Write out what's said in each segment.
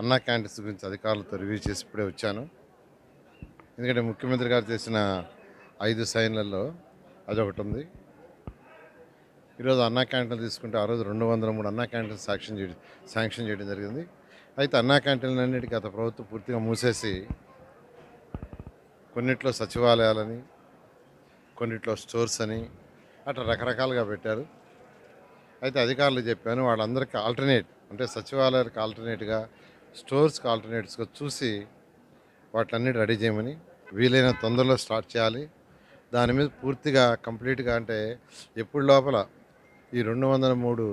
అన్నా క్యాంటీన్స్ గురించి అధికారులతో రివ్యూ చేసి ఇప్పుడే వచ్చాను. ఎందుకంటే ముఖ్యమంత్రి గారు చేసిన ఐదు సైన్లలో అదొకటి ఉంది. ఈరోజు అన్నా క్యాంటీన్లు తీసుకుంటే ఆ రోజు రెండు వందల మూడు అన్నా క్యాంటీన్ శాంక్షన్ చేయడం శాంక్షన్ చేయడం జరిగింది. అయితే అన్నా క్యాంటీన్లు అన్నిటికీ గత ప్రభుత్వం పూర్తిగా మూసేసి కొన్నిట్లో సచివాలయాలని కొన్నిట్లో స్టోర్స్ అని అట్లా రకరకాలుగా పెట్టారు. అయితే అధికారులు చెప్పాను వాళ్ళందరికీ ఆల్టర్నేట్ అంటే సచివాలయాలకు ఆల్టర్నేట్గా స్టోర్స్కి ఆల్టర్నేట్స్గా చూసి వాటిలన్నిటి రెడీ చేయమని వీలైన తొందరలో స్టార్ట్ చేయాలి. దాని మీద పూర్తిగా కంప్లీట్గా అంటే ఎప్పుడు లోపల ఈ రెండు వందల మూడు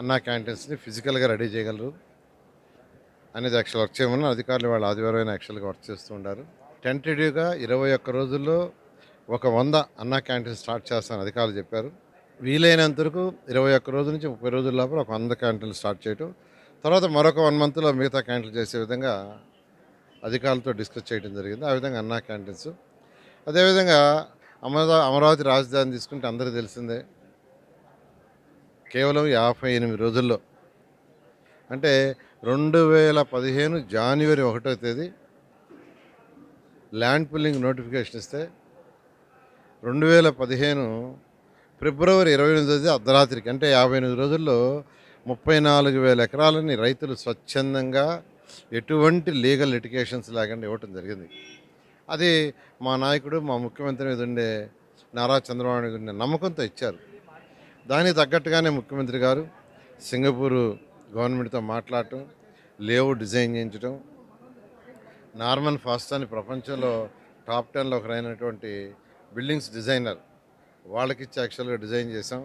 అన్నా క్యాంటీన్స్ని ఫిజికల్గా రెడీ చేయగలరు అనేది యాక్చువల్ వర్క్ చేయమని అధికారులు వాళ్ళు ఆదివారం యాక్చువల్గా వర్క్ చేస్తూ ఉంటారు. టెంటేటివ్గా ఇరవై ఒక్క రోజుల్లో ఒక వంద అన్నా క్యాంటీన్ స్టార్ట్ చేస్తానని అధికారులు చెప్పారు. వీలైనంత వరకు ఇరవై ఒక్క రోజు నుంచి ముప్పై రోజుల లోపల ఒక వంద క్యాంటీన్లు స్టార్ట్ చేయటం తర్వాత మరొక వన్ మంత్లో మిగతా క్యాంటీన్ చేసే విధంగా అధికారులతో డిస్కస్ చేయడం జరిగింది. ఆ విధంగా అన్నా క్యాంటీన్స్ అదేవిధంగా అమరా అమరావతి రాజధాని తీసుకుంటే అందరికీ తెలిసిందే. కేవలం యాభై ఎనిమిది రోజుల్లో. అంటే రెండు వేల పదిహేను జనవరి ఒకటో తేదీ ల్యాండ్ పుల్లింగ్ నోటిఫికేషన్ ఇస్తే రెండు వేల పదిహేను ఫిబ్రవరి ఇరవై ఎనిమిది తేదీ అర్ధరాత్రికి అంటే యాభై ఎనిమిది రోజుల్లో ముప్పై నాలుగు వేల ఎకరాలని రైతులు స్వచ్ఛందంగా ఎటువంటి లీగల్ లిటికేషన్స్ లేకుండా ఇవ్వటం జరిగింది. అది మా నాయకుడు మా ముఖ్యమంత్రి మీద ఉండే నారా చంద్రబాబు నాయుడు ఉండే నమ్మకంతో ఇచ్చారు. దానికి తగ్గట్టుగానే ముఖ్యమంత్రి గారు సింగపూరు గవర్నమెంట్తో మాట్లాడటం లేఅవుట్ డిజైన్ చేయించడం నార్మన్ ఫాస్ట్ అని ప్రపంచంలో టాప్ టెన్లో ఒకరైనటువంటి బిల్డింగ్స్ డిజైనర్ వాళ్ళకి యాక్చువల్గా డిజైన్ చేసాం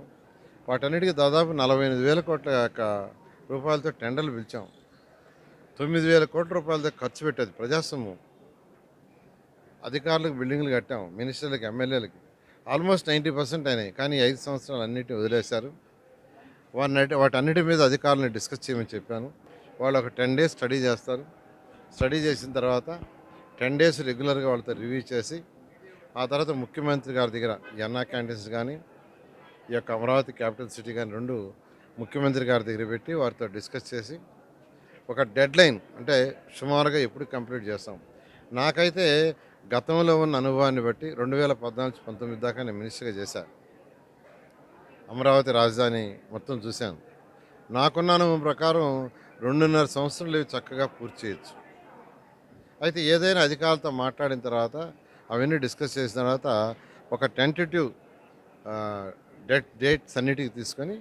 వాటన్నిటికీ దాదాపు నలభై ఎనిమిది వేల కోట్ల యొక్క రూపాయలతో టెండర్లు పిలిచాం. తొమ్మిది వేల కోట్ల రూపాయలతో ఖర్చు పెట్టేది ప్రజాసొమ్ము అధికారులకు బిల్డింగ్లు కట్టాం మినిస్టర్లకు ఎమ్మెల్యేలకి. ఆల్మోస్ట్ నైంటీ పర్సెంట్ అయినాయి. కానీ ఐదు సంవత్సరాలు అన్నిటిని వదిలేశారు. వాటి వాటన్నిటి మీద అధికారులను డిస్కస్ చేయమని చెప్పాను. వాళ్ళు ఒక టెన్ డేస్ స్టడీ చేస్తారు. స్టడీ చేసిన తర్వాత టెన్ డేస్ రెగ్యులర్గా వాళ్ళతో రివ్యూ చేసి ఆ తర్వాత ముఖ్యమంత్రి గారి దగ్గర ఎన్నా క్యాంటీన్స్ కానీ ఈ యొక్క అమరావతి క్యాపిటల్ సిటీ కానీ రెండు ముఖ్యమంత్రి గారి దగ్గర పెట్టి వారితో డిస్కస్ చేసి ఒక డెడ్ లైన్ అంటే సుమారుగా ఎప్పుడు కంప్లీట్ చేస్తాం. నాకైతే గతంలో ఉన్న అనుభవాన్ని బట్టి రెండు వేల పద్నాలుగు పంతొమ్మిది దాకా నేను మినిస్టర్గా చేశాను అమరావతి రాజధాని మొత్తం చూశాను. నాకున్న అనుభవం ప్రకారం రెండున్నర సంవత్సరాలు చక్కగా పూర్తి చేయొచ్చు. అయితే ఏదైనా అధికారులతో మాట్లాడిన తర్వాత అవన్నీ డిస్కస్ చేసిన తర్వాత ఒక టెంటేటివ్ డేట్ డేట్స్ అన్నిటికీ తీసుకొని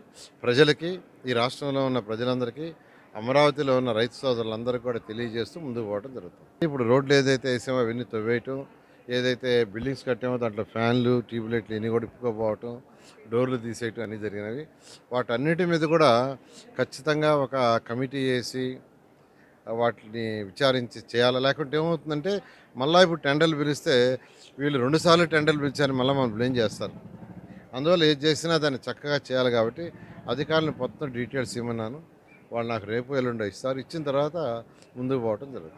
ప్రజలకి ఈ రాష్ట్రంలో ఉన్న ప్రజలందరికీ అమరావతిలో ఉన్న రైతు సోదరులందరికీ కూడా తెలియజేస్తూ ముందుకు పోవడం జరుగుతుంది. ఇప్పుడు రోడ్లు ఏదైతే వేసామో అవన్నీ తవ్వేయటం ఏదైతే బిల్డింగ్స్ కట్టామో దాంట్లో ఫ్యాన్లు ట్యూబ్లైట్లు ఇవన్నీ కూడా ఇప్పుకోపోవటం డోర్లు తీసేయటం అన్నీ జరిగినవి. వాటన్నిటి మీద కూడా ఖచ్చితంగా ఒక కమిటీ వేసి వాటిని విచారించి చేయాలి? లేకుంటే ఏమవుతుందంటే మళ్ళీ ఇప్పుడు టెండర్లు పిలిస్తే వీళ్ళు రెండుసార్లు టెండర్లు పిలిచారని మళ్ళీ మనం బ్లేమ్ చేస్తారు. అందువల్ల ఏది చేసినా దాన్ని చక్కగా చేయాలి కాబట్టి అధికారులను మొత్తం డీటెయిల్స్ ఇవ్వమన్నాను. వాళ్ళు నాకు రేపు ఎల్లుండో ఇస్తారు. ఇచ్చిన తర్వాత ముందుకు పోవటం జరుగుతుంది.